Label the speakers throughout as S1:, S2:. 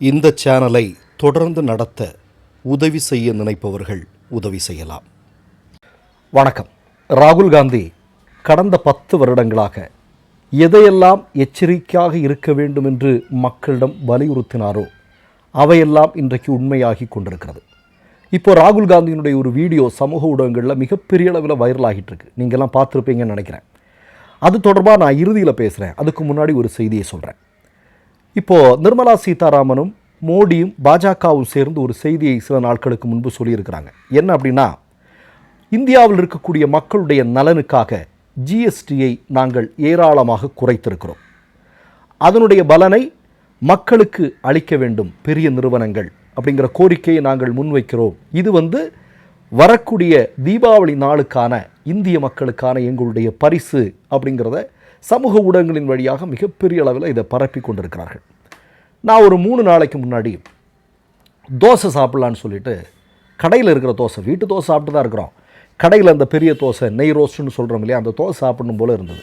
S1: இந்த சேனலை தொடர்ந்து நடத்த உதவி செய்ய நினைப்பவர்கள் உதவி செய்யலாம். வணக்கம். ராகுல் காந்தி கடந்த பத்து வருடங்களாக எதையெல்லாம் எச்சரிக்கையாக இருக்க வேண்டும் என்று மக்களிடம் வலியுறுத்தினாரோ அவையெல்லாம் இன்றைக்கு உண்மையாகி கொண்டிருக்கிறது. இப்போ ராகுல் காந்தியினுடைய ஒரு வீடியோ சமூக ஊடகங்களில் மிகப்பெரிய அளவில் வைரல் ஆகிட்டு இருக்கு. நீங்கள்லாம் பார்த்துருப்பீங்கன்னு நினைக்கிறேன். அது தொடர்பாக நான் இறுதியில் பேசுகிறேன் அதுக்கு முன்னாடி ஒரு செய்தியை சொல்கிறேன் இப்போது நிர்மலா சீதாராமனும் மோடியும் பாஜகவும் சேர்ந்து ஒரு செய்தியை சில நாட்களுக்கு முன்பு சொல்லியிருக்கிறாங்க. என்ன அப்படின்னா இந்தியாவில் இருக்கக்கூடிய மக்களுடைய நலனுக்காக ஜிஎஸ்டியை நாங்கள் ஏராளமாக குறைத்திருக்கிறோம். அதனுடைய பலனை மக்களுக்கு அளிக்க வேண்டும் பெரிய நிறுவனங்கள் அப்படிங்கிற கோரிக்கையை நாங்கள் முன்வைக்கிறோம். இது வந்து வரக்கூடிய தீபாவளி நாளுக்கான இந்திய மக்களுக்கான எங்களுடைய பரிசு அப்படிங்கிறத சமூக ஊடகங்களின் வழியாக மிகப்பெரிய அளவில் இதை பரப்பி கொண்டிருக்கிறார்கள். நான் ஒரு மூணு நாளைக்கு முன்னாடி தோசை சாப்பிட்லான்னு சொல்லிட்டு கடையில் இருக்கிற தோசை வீட்டு தோசை சாப்பிட்டு தான் இருக்கிறோம். கடையில் அந்த பெரிய தோசை நெய் ரோஸ்ட்டுன்னு சொல்கிறோம் இல்லையா அந்த தோசை சாப்பிடணும் போல் இருந்தது.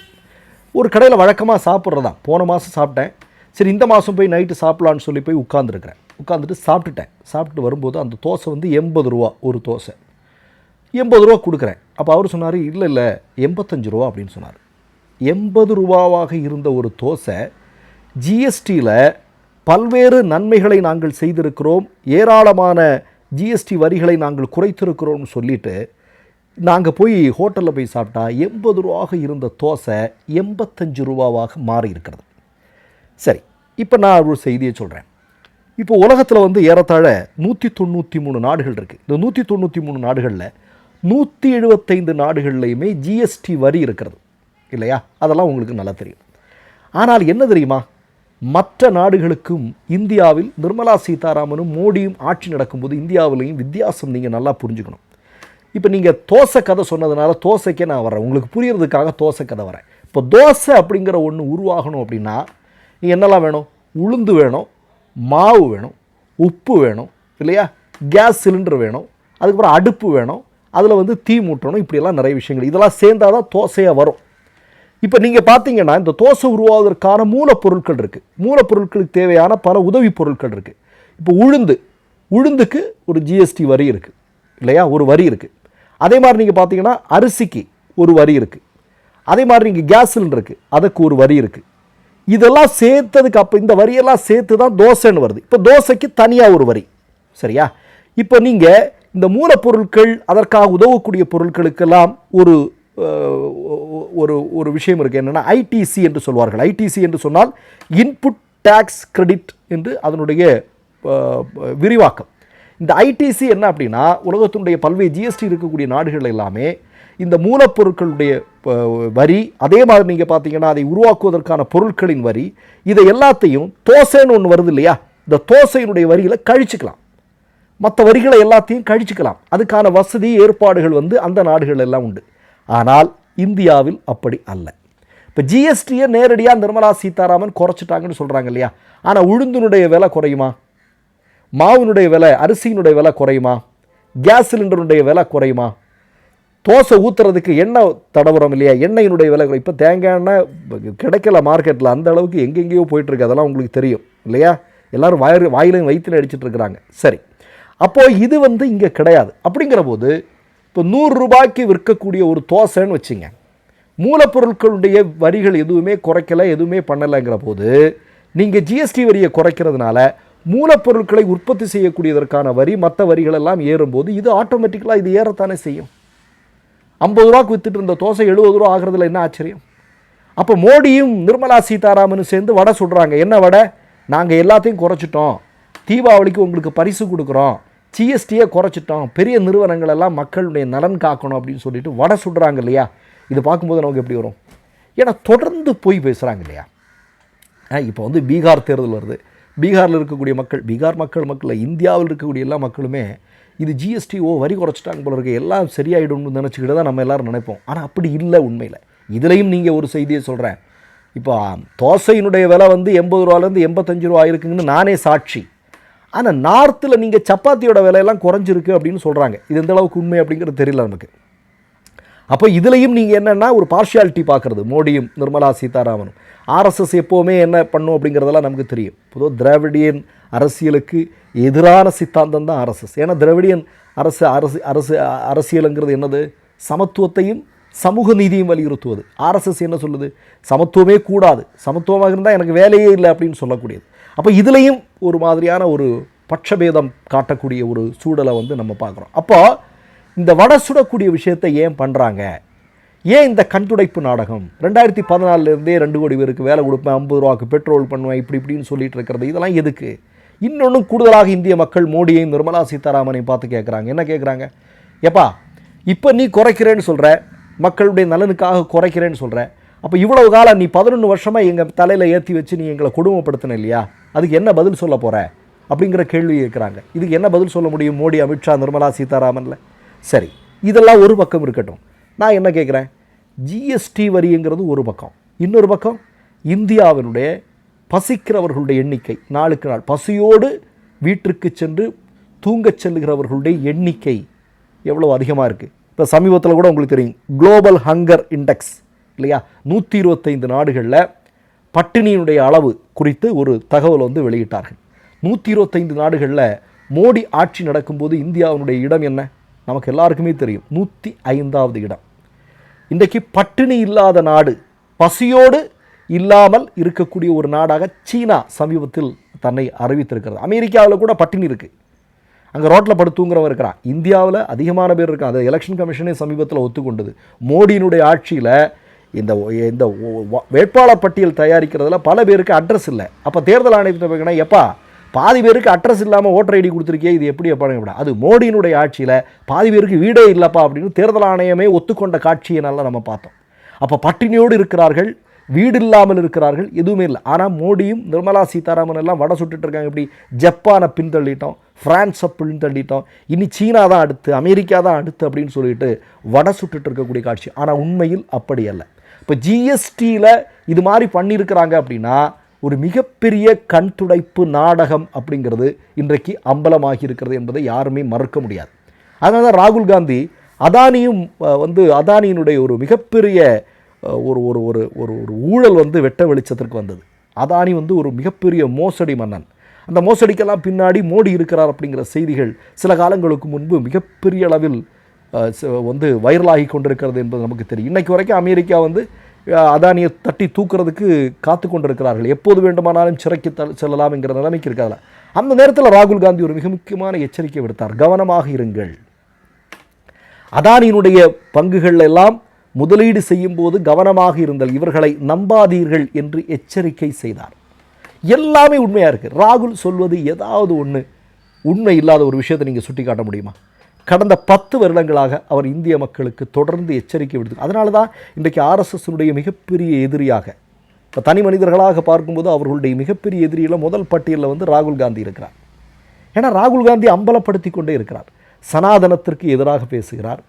S1: ஒரு கடையில் வழக்கமாக சாப்பிட்றதா? போன மாதம் சாப்பிட்டேன். சரி இந்த மாதம் போய் நைட்டு சாப்பிட்லான்னு சொல்லி போய் உட்காந்துருக்கிறேன் உட்காந்துட்டு சாப்பிட்டுட்டேன். சாப்பிட்டு வரும்போது அந்த தோசை வந்து எண்பது ரூபா ஒரு தோசை. எண்பது ரூபா கொடுக்குறேன். அப்போ அவர் சொன்னார் இல்லை இல்லை எண்பத்தஞ்சு ரூபா அப்படின்னு சொன்னார். எண்பது ரூபாவாக இருந்த ஒரு தோசை ஜிஎஸ்டியில் பல்வேறு நன்மைகளை நாங்கள் செய்திருக்கிறோம் ஏராளமான ஜிஎஸ்டி வரிகளை நாங்கள் குறைத்திருக்கிறோம்னு சொல்லிட்டு நாங்கள் போய் ஹோட்டலில் போய் சாப்பிட்டா எண்பது ரூபாவாக இருந்த தோசை எண்பத்தஞ்சு ரூபாவாக மாறி இருக்கிறது. சரி இப்போ நான் ஒரு செய்தியை சொல்கிறேன் இப்போ உலகத்தில் வந்து ஏறத்தாழ நூற்றி தொண்ணூற்றி மூணு நாடுகள் இருக்குது இந்த நூற்றி தொண்ணூற்றி மூணு நாடுகளில் நூற்றி எழுபத்தைந்து நாடுகள்லையுமே ஜிஎஸ்டி வரி இருக்கிறது. இல்லையா? அதெல்லாம் உங்களுக்கு நல்லா தெரியும். ஆனால் என்ன தெரியுமா? மற்ற நாடுகளுக்கும் இந்தியாவில் நிர்மலா சீதாராமனும் மோடியும் ஆட்சி நடக்கும்போது இந்தியாவிலையும் வித்தியாசம் நீங்கள் நல்லா புரிஞ்சுக்கணும். இப்போ நீங்கள் தோசை கதை சொன்னதுனால தோசைக்கே நான் வரேன் உங்களுக்கு புரியறதுக்காக தோசை கதை வரேன் இப்போ தோசை அப்படிங்கிற ஒன்று உருவாகணும் அப்படின்னா நீ என்னெல்லாம் வேணும்? உளுந்து வேணும் மாவு வேணும் உப்பு வேணும் இல்லையா? கேஸ் சிலிண்டர் வேணும் அதுக்கப்புறம் அடுப்பு வேணும் அதில் வந்து தீ மூட்டணும் இப்படியெல்லாம் நிறைய விஷயங்கள். இதெல்லாம் சேர்ந்தால் தான் தோசையாக வரும். இப்போ நீங்கள் பார்த்தீங்கன்னா இந்த தோசை உருவாவதற்கான மூலப்பொருட்கள் இருக்குது மூலப்பொருட்களுக்கு தேவையான பல உதவி பொருட்கள் இருக்குது இப்போ உளுந்து உளுந்துக்கு ஒரு ஜிஎஸ்டி வரி இருக்குது இல்லையா? ஒரு வரி இருக்குது அதே மாதிரி நீங்கள் பார்த்தீங்கன்னா அரிசிக்கு ஒரு வரி இருக்குது அதே மாதிரி நீங்கள் கேஸ் இருக்குது அதுக்கு ஒரு வரி இருக்குது இதெல்லாம் சேர்த்ததுக்கு அப்போ இந்த வரியெல்லாம் சேர்த்து தான் தோசைன்னு வருது. இப்போ தோசைக்கு தனியாக ஒரு வரி சரியா? இப்போ நீங்கள் இந்த மூலப்பொருட்கள் அதற்காக உதவக்கூடிய பொருட்களுக்கெல்லாம் ஒரு ஒரு ஒரு விஷயம் இருக்குது என்னென்னா ஐடிசி என்று சொல்வார்கள். ஐடிசி என்று சொன்னால் இன்புட் டேக்ஸ் கிரெடிட் என்று அதனுடைய விரிவாக்கம். இந்த ஐடிசி என்ன அப்படின்னா உலகத்தினுடைய பல்வேறு ஜிஎஸ்டி இருக்கக்கூடிய நாடுகள் எல்லாமே இந்த மூலப்பொருட்களுடைய வரி அதே மாதிரி நீங்கள் பார்த்தீங்கன்னா அதை உருவாக்குவதற்கான பொருட்களின் வரி இதை எல்லாத்தையும் தோசைன்னு ஒன்று வருது இல்லையா? இந்த தோசையினுடைய வரியில் கழிச்சுக்கலாம். மற்ற வரிகளை எல்லாத்தையும் கழிச்சுக்கலாம். அதுக்கான வசதி ஏற்பாடுகள் வந்து அந்த நாடுகள் எல்லாம் உண்டு. ஆனால் இந்தியாவில் அப்படி அல்ல. இப்போ ஜிஎஸ்டியை நேரடியாக நிர்மலா சீதாராமன் குறைச்சிட்டாங்கன்னு சொல்கிறாங்க இல்லையா? ஆனால் உளுந்தினுடைய விலை குறையுமா? மாவினுடைய விலை அரிசியினுடைய விலை குறையுமா? கேஸ் சிலிண்டருடைய விலை குறையுமா? தோசை ஊற்றுறதுக்கு எண்ணெய் தடவுறோம் இல்லையா? எண்ணெயினுடைய விலை குறை- இப்போ தேங்காய் எண்ணெய் கிடைக்கல மார்க்கெட்டில் அந்த அளவுக்கு எங்கெங்கேயோ போயிட்டுருக்கு அதெல்லாம் உங்களுக்கு தெரியும் இல்லையா? எல்லோரும் வாயிறு வாயிலையும் வயிற்றில் அடிச்சிட்டு இருக்கிறாங்க. சரி. அப்போது இது வந்து இங்கே கிடையாது. அப்படிங்கிற போது இப்போ நூறு ரூபாய்க்கு விற்கக்கூடிய ஒரு தோசைன்னு வச்சுங்க. மூலப்பொருட்களுடைய வரிகள் எதுவுமே குறைக்கலை எதுவுமே பண்ணலைங்கிற போது நீங்கள் ஜிஎஸ்டி வரியை குறைக்கிறதுனால மூலப்பொருட்களை உற்பத்தி செய்யக்கூடியதற்கான வரி மற்ற வரிகள் எல்லாம் ஏறும்போது இது ஆட்டோமேட்டிக்கலாக இது ஏறத்தானே செய்யும். ஐம்பது ரூபாய்க்கு வித்துட்டு இருந்த தோசை எழுபது ரூபா ஆகிறதுல என்ன ஆச்சரியம்? அப்போ மோடியும் நிர்மலா சீதாராமனும் சேர்ந்து வடை சுடுறாங்க. என்ன வடை? நாங்கள் எல்லாத்தையும் குறைச்சிட்டோம். தீபாவளிக்கு உங்களுக்கு பரிசு கொடுக்குறோம். ஜிஎஸ்டியை குறைச்சிட்டோம். பெரிய நிறுவனங்கள் எல்லாம் மக்களுடைய நலன் காக்கணும் அப்படின்னு சொல்லிட்டு வடை சுடுறாங்க இல்லையா? இது பார்க்கும்போது நமக்கு எப்படி வரும்? ஏன்னா தொடர்ந்து போய் பேசுகிறாங்க இல்லையா? இப்போ வந்து பீகார் தேர்தல் வருது. பீகாரில் இருக்கக்கூடிய மக்கள் பீகார் மக்கள் மக்கள் இந்தியாவில் இருக்கக்கூடிய எல்லா மக்களுமே இது ஜிஎஸ்டி ஓ வரி குறைச்சிட்டாங்க போல இருக்கு. எல்லாம் சரியாயிடும்னு நினச்சிக்கிட்டு தான் நம்ம எல்லாரும் நினைப்போம். ஆனால் அப்படி இல்லை உண்மையில். இதுலேயும் நீங்கள் ஒரு செய்தியை சொல்கிறேன் இப்போ தோசையினுடைய விலை வந்து எண்பது ரூபாலேருந்து எண்பத்தஞ்சு ரூபா இருக்குங்கன்னு நானே சாட்சி. ஆனால் நார்த்தில் நீங்கள் சப்பாத்தியோட விலையெல்லாம் குறைஞ்சிருக்கு அப்படின்னு சொல்கிறாங்க இது எந்த அளவுக்கு உண்மை அப்படிங்கிறது தெரியல நமக்கு. அப்போ இதுலேயும் நீங்கள் என்னென்னா ஒரு பார்ஷியாலிட்டி பார்க்குறது. மோடியும் நிர்மலா சீதாராமனும். ஆர்எஸ்எஸ் எப்போவுமே என்ன பண்ணும் அப்படிங்கிறதெல்லாம் நமக்கு தெரியும். பொதுவாக திராவிடியன் அரசியலுக்கு எதிரான சித்தாந்தம் தான் ஆர்எஸ்எஸ் ஏன்னா திராவிடியன் அரசு அரசு அரசு அரசியலுங்கிறது என்னது? சமத்துவத்தையும் சமூக நீதியும் வலியுறுத்துவது. ஆர்எஸ்எஸ் என்ன சொல்லுது? சமத்துவமே கூடாது. சமத்துவமாக இருந்தால் எனக்கு வேலையே இல்லை அப்படின்னு சொல்லக்கூடியது. அப்போ இதுலேயும் ஒரு மாதிரியான ஒரு பட்சபேதம் காட்டக்கூடிய ஒரு சூழலை வந்து நம்ம பார்க்குறோம். அப்போ இந்த வடை சுடக்கூடிய விஷயத்தை ஏன் பண்ணுறாங்க ஏன் இந்த கண்துடைப்பு நாடகம்? ரெண்டாயிரத்தி பதினாலிருந்தே ரெண்டு கோடி பேருக்கு வேலை கொடுப்பேன் ஐம்பது ரூபாக்கு பெட்ரோல் பண்ணுவேன் இப்படி இப்படின்னு சொல்லிட்டு இருக்கிறது. இதெல்லாம் எதுக்கு? இன்னொன்றும் கூடுதலாக இந்திய மக்கள் மோடியையும் நிர்மலா சீதாராமனையும் பார்த்து கேட்குறாங்க என்ன கேட்குறாங்க எப்பா இப்போ நீ குறைக்கிறேன்னு சொல்கிற மக்களுடைய நலனுக்காக குறைக்கிறேன்னு சொல்கிற அப்போ இவ்வளவு காலம் நீ பதினொன்று வருஷமாக எங்கள் தலையில் ஏற்றி வச்சு நீ எங்களை கொடுமைப்படுத்தின இல்லையா? அதுக்கு என்ன பதில் சொல்ல போகிற அப்படிங்கிற கேள்வி இருக்கிறாங்க இதுக்கு என்ன பதில் சொல்ல முடியும்? மோடி அமித்ஷா நிர்மலா சீதாராமனில்? சரி இதெல்லாம் ஒரு பக்கம் இருக்கட்டும். நான் என்ன கேட்குறேன் ஜிஎஸ்டி வரிங்கிறது ஒரு பக்கம். இன்னொரு பக்கம் இந்தியாவினுடைய பசிக்கிறவர்களுடைய எண்ணிக்கை நாளுக்கு நாள். பசியோடு வீட்டிற்கு சென்று தூங்கச் செல்கிறவர்களுடைய எண்ணிக்கை எவ்வளோ அதிகமாக இருக்குது இப்போ சமீபத்தில் கூட உங்களுக்கு தெரியும். குளோபல் ஹங்கர் இண்டெக்ஸ் இல்லையா? நூற்றி இருபத்தைந்து நாடுகளில் பட்டினியினுடைய அளவு குறித்து ஒரு தகவல் வந்து வெளியிட்டார்கள். நூற்றி இருபத்தைந்து நாடுகளில் மோடி ஆட்சி நடக்கும்போது இந்தியாவினுடைய இடம் என்ன? நமக்கு எல்லாருக்குமே தெரியும். நூற்றி ஐந்தாவது இடம். இன்றைக்கு பட்டினி இல்லாத நாடு பசியோடு இல்லாமல் இருக்கக்கூடிய ஒரு நாடாக சீனா சமீபத்தில் தன்னை அறிவித்திருக்கிறது. அமெரிக்காவில் கூட பட்டினி இருக்குது அங்கே ரோட்டில் படுத்துங்கிறவன் இருக்கிறான். இந்தியாவில் அதிகமான பேர் இருக்கான் அது எலெக்ஷன் கமிஷனே சமீபத்தில் ஒத்துக்கொண்டது. மோடியினுடைய ஆட்சியில் இந்த இந்த வேட்பாளர் பட்டியல் தயாரிக்கிறதுல பல பேருக்கு அட்ரஸ் இல்லை. அப்போ தேர்தல் ஆணையத்தை பார்க்கணும் எப்பா பாதி பேருக்கு அட்ரஸ் இல்லாமல் ஓட்டர் ஐடி கொடுத்துருக்கே இது எப்படி எப்படிங்க அது மோடியினுடைய ஆட்சியில் பாதி பேருக்கு வீடே இல்லைப்பா அப்படின்னு தேர்தல் ஆணையமே ஒத்துக்கொண்ட காட்சியை நல்லா நம்ம பார்த்தோம். அப்போ பட்டினியோடு இருக்கிறார்கள் வீடு இல்லாமல் இருக்கிறார்கள் எதுவுமே இல்லை. ஆனால் மோடியும் நிர்மலா சீதாராமன் எல்லாம் வடை சுட்டுட்டு இருக்காங்க இப்படி ஜப்பானை பின்தள்ளிட்டோம் ஃப்ரான்ஸை பின்தள்ளிட்டோம் இனி சீனா தான் அடுத்து அமெரிக்கா தான் அடுத்து அப்படின்னு சொல்லிட்டு வடை சுட்டுட்டு இருக்கக்கூடிய காட்சி. ஆனால் உண்மையில் அப்படி அல்ல. இப்போ ஜிஎஸ்டியில் இது மாதிரி பண்ணியிருக்கிறாங்க அப்படின்னா ஒரு மிகப்பெரிய கண் துடைப்பு நாடகம் அப்படிங்கிறது இன்றைக்கு அம்பலமாகி இருக்கிறது என்பதை யாருமே மறுக்க முடியாது. அதனால தான் ராகுல் காந்தி அதானியும் வந்து அதானியினுடைய ஒரு மிகப்பெரிய ஒரு ஒரு ஒரு ஒரு ஒரு ஊழல் வந்து வெட்ட வெளிச்சத்திற்கு வந்தது. அதானி வந்து ஒரு மிகப்பெரிய மோசடி மன்னன். அந்த மோசடிக்கெல்லாம் பின்னாடி மோடி இருக்கிறார் அப்படிங்கிற செய்திகள் சில காலங்களுக்கு முன்பு மிகப்பெரிய அளவில் வந்து வைரலாகி கொண்டிருக்கிறது என்பது நமக்கு தெரியும். இன்னைக்கு வரைக்கும் அமெரிக்கா வந்து அதானியை தட்டி தூக்குறதுக்கு காத்து கொண்டிருக்கிறார்கள். எப்போது வேண்டுமானாலும் சிறைக்கு த- செல்லலாம் என்கிற நிலைமைக்கு இருக்காதுல. அந்த நேரத்தில் ராகுல் காந்தி ஒரு மிக முக்கியமான எச்சரிக்கை விடுத்தார். கவனமாக இருங்கள். அதானியினுடைய பங்குகள் எல்லாம் முதலீடு செய்யும் போது கவனமாக இருந்தல் இவர்களை நம்பாதீர்கள் என்று எச்சரிக்கை செய்தார். எல்லாமே உண்மையாக இருக்குது ராகுல் சொல்வது ஏதாவது ஒன்று உண்மை இல்லாத ஒரு விஷயத்தை நீங்கள் சுட்டி காட்ட முடியுமா? கடந்த பத்து வருடங்களாக அவர் இந்திய மக்களுக்கு தொடர்ந்து எச்சரிக்கை விடுத்து அதனால தான் இன்றைக்கு ஆர்எஸ்எஸ்னுடைய மிகப்பெரிய எதிரியாக இப்போ தனி மனிதர்களாக பார்க்கும்போது அவர்களுடைய மிகப்பெரிய எதிரியில் முதல் பட்டியலில் வந்து ராகுல் காந்தி இருக்கிறார். ஏன்னா ராகுல் காந்தி அம்பலப்படுத்தி கொண்டே இருக்கிறார். சனாதனத்திற்கு எதிராக பேசுகிறார்.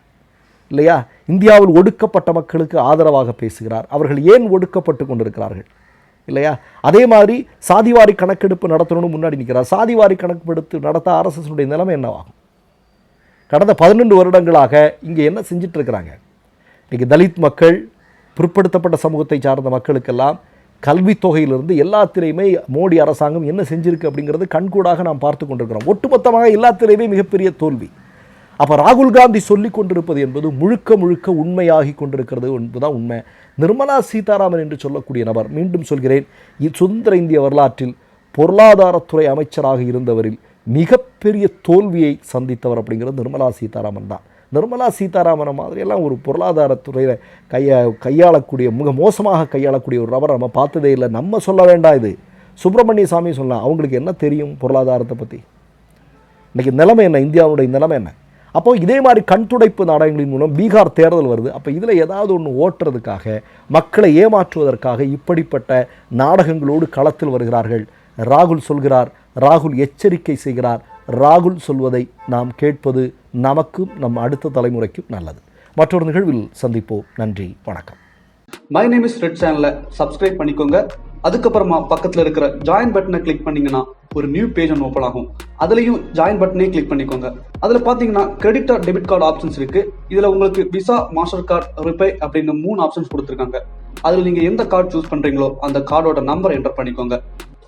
S1: இல்லையா? இந்தியாவில் ஒடுக்கப்பட்ட மக்களுக்கு ஆதரவாக பேசுகிறார். அவர்கள் ஏன் ஒடுக்கப்பட்டு கொண்டிருக்கிறார்கள்? இல்லையா? அதே மாதிரி சாதிவாரி கணக்கெடுப்பு நடத்தணும்னு முன்னாடி நிற்கிறார் சாதிவாரி கணக்கெடுப்பு நடத்த ஆர்எஸ்எஸ்னுடைய நிலைமை என்னவாகும்? கடந்த பதினெண்டு வருடங்களாக இங்கே என்ன செஞ்சிட்ருக்கிறாங்க? இன்றைக்கி தலித் மக்கள் பிற்படுத்தப்பட்ட சமூகத்தை சார்ந்த மக்களுக்கெல்லாம் கல்வித் தொகையிலிருந்து எல்லாத்திலையுமே மோடி அரசாங்கம் என்ன செஞ்சிருக்கு அப்படிங்கிறது கண்கூடாக நாம் பார்த்து கொண்டிருக்கிறோம். ஒட்டுமொத்தமாக எல்லாத்திலையுமே மிகப்பெரிய தோல்வி. அப்போ ராகுல் காந்தி சொல்லி கொண்டிருப்பது என்பது முழுக்க முழுக்க உண்மையாகி கொண்டிருக்கிறது என்பதுதான் உண்மை. நிர்மலா சீதாராமன் என்று சொல்லக்கூடிய நபர் மீண்டும் சொல்கிறேன் இ- சுதந்திர இந்திய வரலாற்றில் பொருளாதாரத்துறை அமைச்சராக இருந்தவரில் மிகப்பெரிய தோல்வியை சந்தித்தவர் அப்படிங்கிறது நிர்மலா சீதாராமன் தான். நிர்மலா சீதாராமன் மாதிரியெல்லாம் ஒரு பொருளாதாரத்துறையில் கையா கையாளக்கூடிய மிக மோசமாக கையாளக்கூடிய ஒரு ரவரை நம்ம பார்த்ததே இல்லை. நம்ம சொல்ல வேண்டாம் இது. சுப்பிரமணிய சாமி சொல்லலாம் அவங்களுக்கு என்ன தெரியும் பொருளாதாரத்தை பற்றி இன்றைக்கி நிலைமை என்ன? இந்தியாவுடைய நிலைமை என்ன? அப்போ இதே மாதிரி கண் துடைப்பு நாடகங்களின் மூலம் பீகார் தேர்தல் வருது. அப்போ இதில் ஏதாவது ஒன்று ஓட்டுறதுக்காக மக்களை ஏமாற்றுவதற்காக இப்படிப்பட்ட நாடகங்களோடு களத்தில் வருகிறார்கள். ராகுல் சொல்கிறார் ராகுல் எச்சரிக்கை செய்கிறார். ராகுல் சொல்வதை நாம் கேட்பது நமக்கும் நம் அடுத்த தலைமுறைக்கும் நல்லது. மற்றொரு நிகழ்வில் சந்திப்போம். நன்றி வணக்கம்.
S2: மை நேம் இஸ் ரெட் சேனலை சப்ஸ்கிரைப் பண்ணிக்கோங்க. அதுக்கப்புறமா பக்கத்தில் இருக்கிற ஜாயின் பட்டனை கிளிக் பண்ணீங்கன்னா ஒரு நியூ பேஜ் ஒன்று ஓப்பன் ஆகும். அதுலேயும் ஜாயின் பட்டனே கிளிக் பண்ணிக்கோங்க. அதில் பார்த்தீங்கன்னா credit or debit card options இருக்கு. இதில் உங்களுக்கு விசா மாஸ்டர் கார்டு ரிப்பே அப்படின்னு மூணு ஆப்ஷன்ஸ் கொடுத்துருக்காங்க. அதில் நீங்கள் எந்த கார்டு சூஸ் பண்ணுறீங்களோ அந்த கார்டோட நம்பர் என்டர் பண்ணிக்கோங்க.